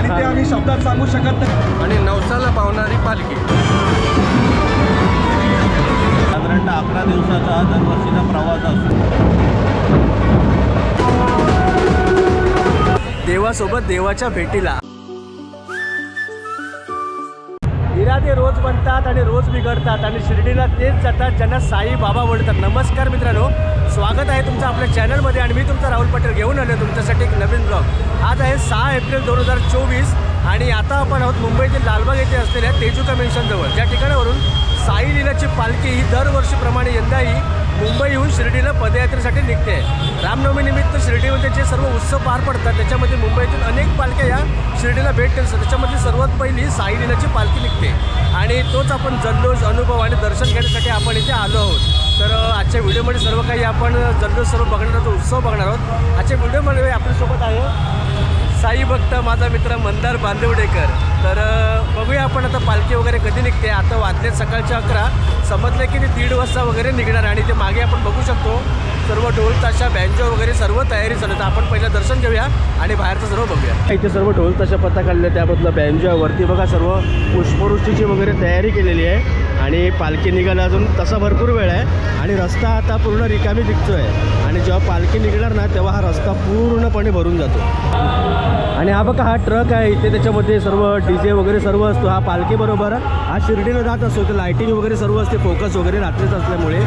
आणि ते आम्ही शब्दात सांगू शकत नाही. आणि नवसाला पावणारी पालखी. साधारणतः अकरा दिवसाचा हा दरवर्षीचा प्रवास असतो. देवासोबत देवाच्या भेटीला इरादे रोज बनतात आणि रोज बिघडतात आणि शिर्डीला तेच जातात ज्यांना साई बाबा बोलतात नमस्कार मित्रांनो स्वागत आहे तुमचं आपल्या चॅनलमध्ये आणि मी तुमचा राहुल पटेल घेऊन आलो तुमच्यासाठी एक नवीन ब्लॉग आज आहे सहा एप्रिल दोन हजार चोवीस आणि आता आपण आहोत मुंबईतील लालबाग येथे असलेल्या तेजू कन्व्हेन्शनजवळ ज्या ठिकाणावरून साई लीलाची पालखी ही दरवर्षीप्रमाणे यंदाही मुंबईहून शिर्डीला पदयात्रेसाठी निघते. रामनवमीनिमित्त शिर्डीमध्ये जे सर्व उत्सव पार पडतात त्याच्यामध्ये मुंबईतून अनेक पालख्या या शिर्डीला भेट देतात. त्याच्यामधली सर्वात पहिली साई पालखी निघते. आणि तोच आपण जल्लोष अनुभव आणि दर्शन घेण्यासाठी आपण इथे आलो आहोत. तर आजच्या व्हिडिओमध्ये सर्व काही आपण जल्लोष सर्व बघणार आहोत उत्सव बघणार आहोत. आजच्या व्हिडिओमध्ये आपल्यासोबत आहे साई भक्त माझा मित्र मंदार बांदिवडेकर. तर बघूया आपण आता पालखी वगैरे कधी निघते. आता वाजले सकाळच्या अकरा. समजलं की ते दीड वाजता वगैरे निघणार आणि ते मागे आपण बघू शकतो. सर्व ढोल ताशा बँजो वगैरे सर्व तयारी झालं. तर आपण पहिलं दर्शन घेऊया आणि बाहेरचं सर्व बघूया. इथे सर्व ढोल ताशा पत्ता काढले त्याबद्दल बँजो वरती बघा सर्व पुष्पवृष्टीची वगैरे तयारी केलेली आहे. आणि पालखी निघायला अजून तसा भरपूर वेळ आहे. आणि रस्ता आता पूर्ण रिकामी दिसतोय. आणि जेव्हा पालखी निघणार ना तेव्हा हा रस्ता पूर्णपणे भरून जातो. आणि हा बघा हा ट्रक आहे. इथे त्याच्यामध्ये सर्व डी जे वगैरे सर्व असतो. हा पालखीबरोबर हा शिर्डीला जात असतो. तर लायटिंग वगैरे सर्व असते. फोकस वगैरे रात्रीच असल्यामुळे.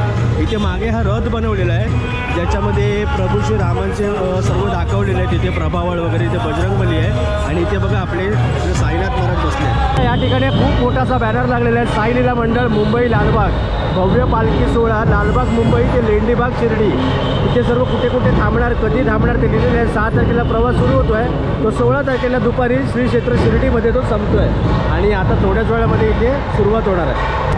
इथे मागे हा रथ बनवलेला आहे. ज्याच्यामध्ये प्रभू श्री रामांचे सर्व दाखवलेले आहे तिथे प्रभावळ वगैरे इथे बजरंगबली आहे. आणि इथे बघा आपले साईनाथ महाराज बसले या ठिकाणी खूप मोठासा बॅनर लागलेला आहे. साईलीला मंडळ मुंबई लालबाग. भव्य पालखी सोहळा लालबाग मुंबई ते लेंडीबाग शिर्डी. इथे सर्व कुठे कुठे थांबणार कधी थांबणार ते लिहिलेले आहे. सहा तारखेला प्रवास सुरू होतो आहे तो सोळा तारखेला दुपारी श्री क्षेत्र शिर्डीमध्ये तो संपतो आहे आणि आता थोड्याच वेळामध्ये इथे सुरुवात होणार आहे.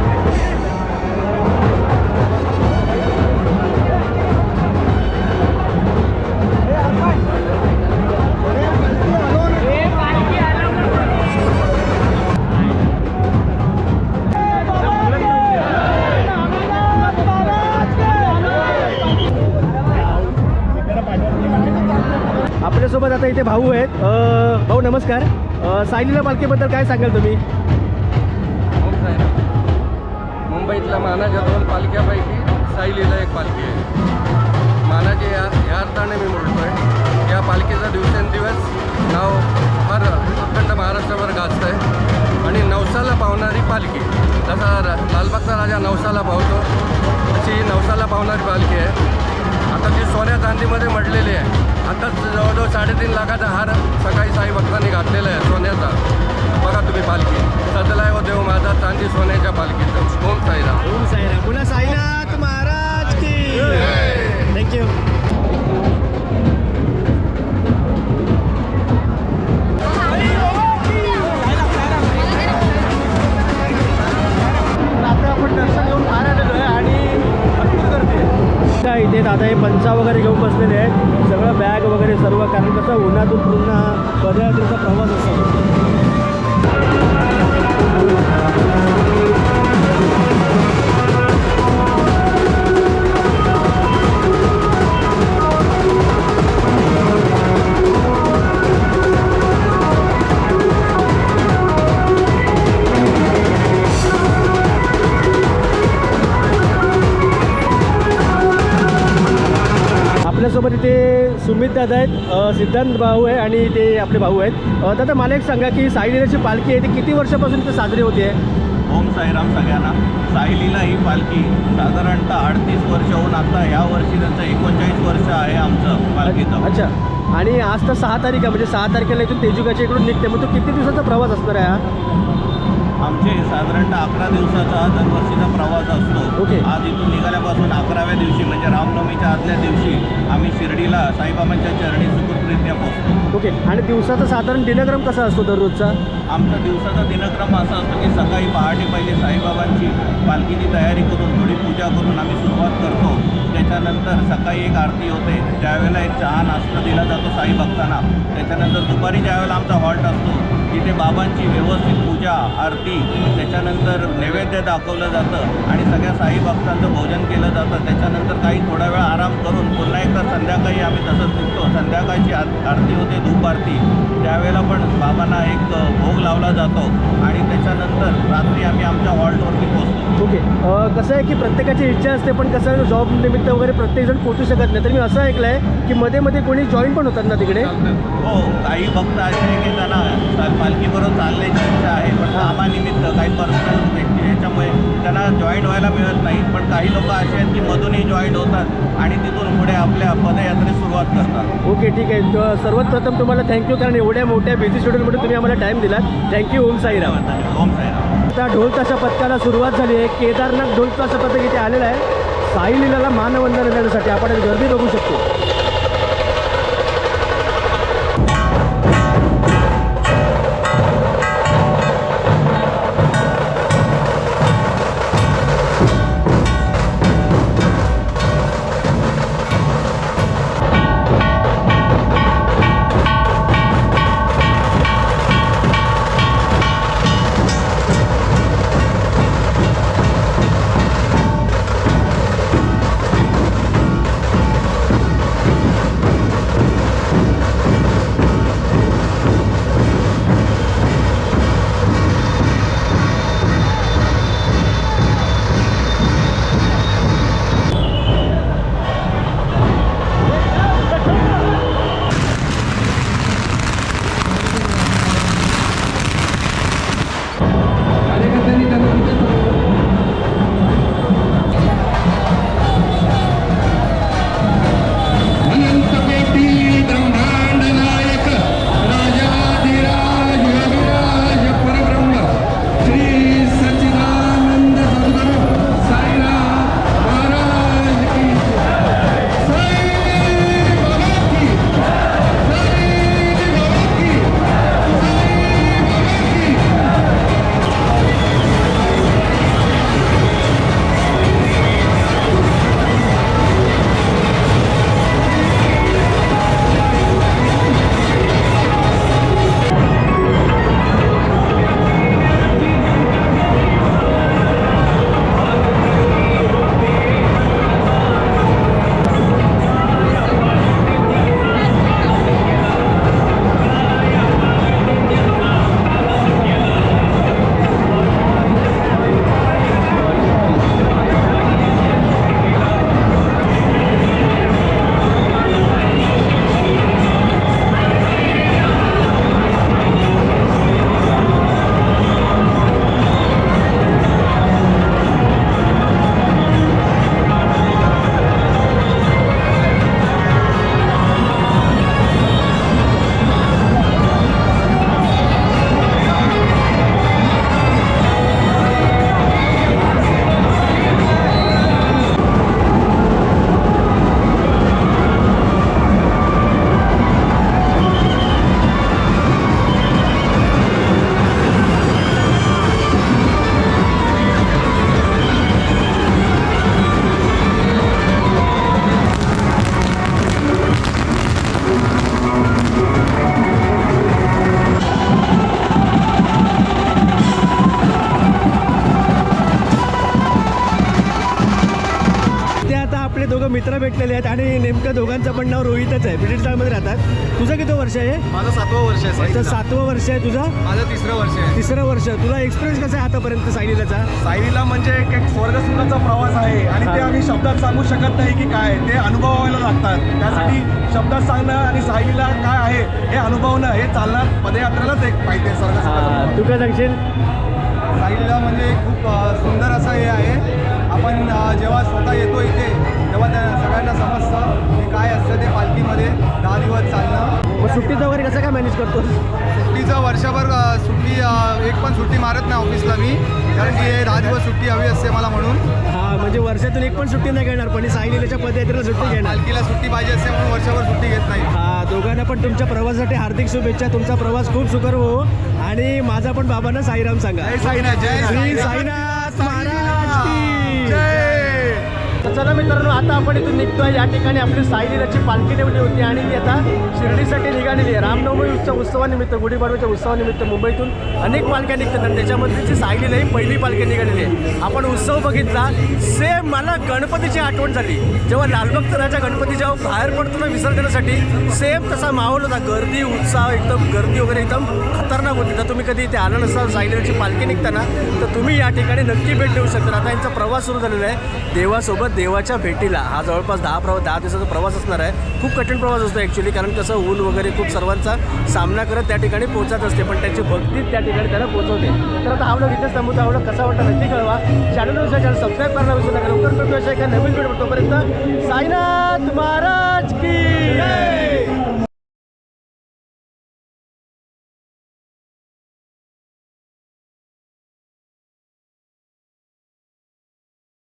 इथे भाऊ आहेत. भाऊ नमस्कार. सायलीला पालखीबद्दल काय सांगाल तुम्ही? मुंबईतल्या मानाच्या दोन पालख्यापैकी सायलीला एक पालखी आहे. मानाचे या या अर्थाने मी म्हणतो आहे या पालखीचा दिवसेंदिवस नाव फार अखंड महाराष्ट्रावर गाजत आहे आणि नवसाला पावणारी पालखी. जसा लालबागचा राजा नवसाला पावतो तशी ही नवसाला पावणारी पालखी आहे. आता ती सोन्या चांदीमध्ये मडलेली आहे. लाखाचा हार सकाळी साई भक्तांनी घातलेला आहे सोन्याचा. बघा तुम्ही पालखी. सजलाय व देव माझा चांदी सोन्याच्या पालखीचं ओम साईराम. ओम साईराम. पुन्हा साईनाथ महाराज की. थँक्यू आता आपण दर्शन घेऊन बाहेर आलेलो आहे आणि भरपूर गर्दी आहे. त्या इथे दादा हे पंचा वगैरे घेऊन बसलेले आहेत. सगळं बॅग वगैरे सर्व कारण कसं उन्हातून पूर्ण पदयात्रेचा प्रवास असतो. दादा आहेत. सिद्धांत भाऊ आहे आणि ते आपले भाऊ आहेत. दादा मला एक सांगा की साईलीलाची पालखी आहे ती किती वर्षापासून इथे साजरी होते? ओम साईराम सगळ्यांना. सायलीला ही पालखी साधारणतः अडतीस वर्ष होऊन आता ह्या वर्षी त्यांचं एकोणचाळीस वर्ष आहे आमचं पालखीचं. अच्छा. आणि आज तर सहा तारीख आहे म्हणजे सहा तारखेला इथून तेजुकाच्या इकडून निघते. मग तो किती दिवसाचा प्रवास असणार आहे हा? आमचे साधारणतः अकरा दिवसाचा दरवर्षीचा प्रवास असतो. ओके. आज इथून निघाल्यापासून अकराव्या दिवशी म्हणजे रामनवमीच्या आदल्या दिवशी आम्ही शिर्डीला साईबाबांच्या चरणी सुखरूपरित्या पोहोचतो. ओके. आणि दिवसाचा साधारण दिनक्रम कसा असतो दररोजचा? आमचा दिवसाचा दिनक्रम असा असतो की सकाळी पहाटे पहिले साईबाबांची पालखीची तयारी करून थोडी पूजा करून आम्ही त्याच्यानंतर सकाळी एक आरती होते. त्यावेळेला एक चहा नाश्ता दिला जातो साई भक्तांना. त्याच्यानंतर दुपारी ज्यावेळेला आमचा हॉल्ट असतो तिथे बाबांची व्यवस्थित पूजा आरती त्याच्यानंतर नैवेद्य दाखवलं जातं आणि सगळ्या साई भक्तांचं भोजन केलं जातं. त्याच्यानंतर काही थोडा वेळ आराम करून पुन्हा एकदा संध्याकाळी आम्ही तसंच निघतो. संध्याकाळची आरती होते धूप आरती. त्यावेळेला पण बाबांना एक भोग लावला जातो आणि त्याच्यानंतर रात्री आम्ही आमच्या हॉल्टवरती पोहोचतो. ओके. कसं आहे की प्रत्येकाची इच्छा असते पण कसं आहे जॉब निमित्त वगैरे प्रत्येकजण पोहोचू शकत नाही. तर मी असं ऐकलं आहे की मध्ये मध्ये कोणी जॉईन पण होतात ना तिकडे? हो काही भक्त असे आहे की त्यांना पालखीबरोबर चालण्याची इच्छा आहे पण कामानिमित्त काही पर्सनल व्यक्ती याच्यामुळे त्यांना जॉईन व्हायला मिळत नाही. पण काही लोक असे आहेत की मधूनही जॉईन होतात आणि तिथून पुढे आपल्या पदयात्रेस सुरुवात करतात. ओके ठीक आहे. सर्वात प्रथम तुम्हाला थँक्यू कारण एवढ्या मोठ्या बिझी शेड्यूलमध्ये तुम्ही आम्हाला टाईम दिलात. Thank you Om Sairam. ओम साईराम. आता ढोल ताशा पथकाला सुरुवात झाली आहे. केदारनाथ ढोल ताशा पथक इथे आलेलं आहे. साई लीलाला मानवंदना देण्यासाठी आपण एक गर्दी बघू शकतो. आपले दोघं मित्र भेटलेले आहेत आणि नेमकं दोघांचं पण नाव रोहितच आहे. ब्रिटिशमध्ये राहतात. तुझं किती वर्ष आहे माझं सातवं वर्ष आहे तर. सातवं वर्ष आहे तुझं? माझं तिसरं वर्ष आहे. तिसरं वर्ष. तुला एक्सपिरियन्स कसा आहे आतापर्यंत सायलीलाचा सायलीला म्हणजे एक एक स्वर्गसुखाचा प्रवास आहे. आणि ते. आम्ही शब्दात सांगू शकत नाही की काय ते अनुभवायला लागतात. त्यासाठी शब्दात सांगणं आणि सायलीला काय आहे हे अनुभवणं हे चालणार पदयात्रेलाच एक पाहिजे स्वर्गसुखाचं तू काय सांगशील? साईडला म्हणजे खूप सुंदर असं हे आहे. आपण जेव्हा स्वतः येतो इथे तेव्हा त्या सगळ्यांना समजतं. काय असतं ते पालखीमध्ये? दहा दिवस चालणं. मग सुट्टीचं वगैरे कसं काय मॅनेज करतो सुट्टीचं वर्षभर सुट्टी एक पण सुट्टी मारत नाही ऑफिसला मी. कारण की दहा दिवस सुट्टी हवी असते मला म्हणून. हा म्हणजे वर्षातून एक पण सुट्टी नाही घेणार पण सायलीच्या पदयात्रेला सुट्टी घेणार. पालखीला सुट्टी पाहिजे असते म्हणून वर्षभर सुट्टी घेत नाही. हा दोघांना पण तुमच्या प्रवासासाठी हार्दिक शुभेच्छा तुमचा प्रवास खूप सुकर हो आणि माझा पण बाबांना साईराम सांगा. जय साईनाथ जय श्री साईनाथ चला मित्रांनो आता आपण इथून निघतोय. या ठिकाणी आपली साईलीलाची पालखी ठेवली होती आणि ती आता शिर्डीसाठी निघालेली आहे. रामनवमी उत्सव उत्सवानिमित्त गुढीपाडव्याच्या उत्सवानिमित्त मुंबईतून अनेक पालख्या निघतात आणि त्याच्यामधली साईलीला ही पहिली पालखी निघालेली आहे. आपण उत्सव बघितला. सेम मला गणपतीची आठवण झाली. जेव्हा लालबाग राजा गणपती जेव्हा बाहेर पडतो ना विसर्जनासाठी सेम तसा माहोल होता. गर्दी उत्साह एकदम गर्दी वगैरे एकदम खतरनाक होती. तर तुम्ही कधी इथे आलं नसाल साईलीची पालखी निघताना तर तुम्ही या ठिकाणी नक्की भेट देऊ शकता. आता यांचा प्रवास सुरू झालेला आहे. देवासोबत देवाच्या भेटीला. हा जवळपास दहा प्रवास दहा दिवसाचा प्रवास असणार आहे. खूप कठीण प्रवास असतो ॲक्च्युली कारण कसं ऊन वगैरे खूप सर्वांचा सामना करत त्या ठिकाणी पोहोचत असते पण त्यांची भक्ती त्या ठिकाणी त्याला पोहोचवते. तर आता आवडं इथेच समोर आवडं कसा वाटतं नक्की कळवा. चॅनल चॅनल सबस्क्राईब करायला विसरू नका. लवकर भेटू अशा एका नवीन व्हिडिओ तोपर्यंत. साईनाथ महाराज की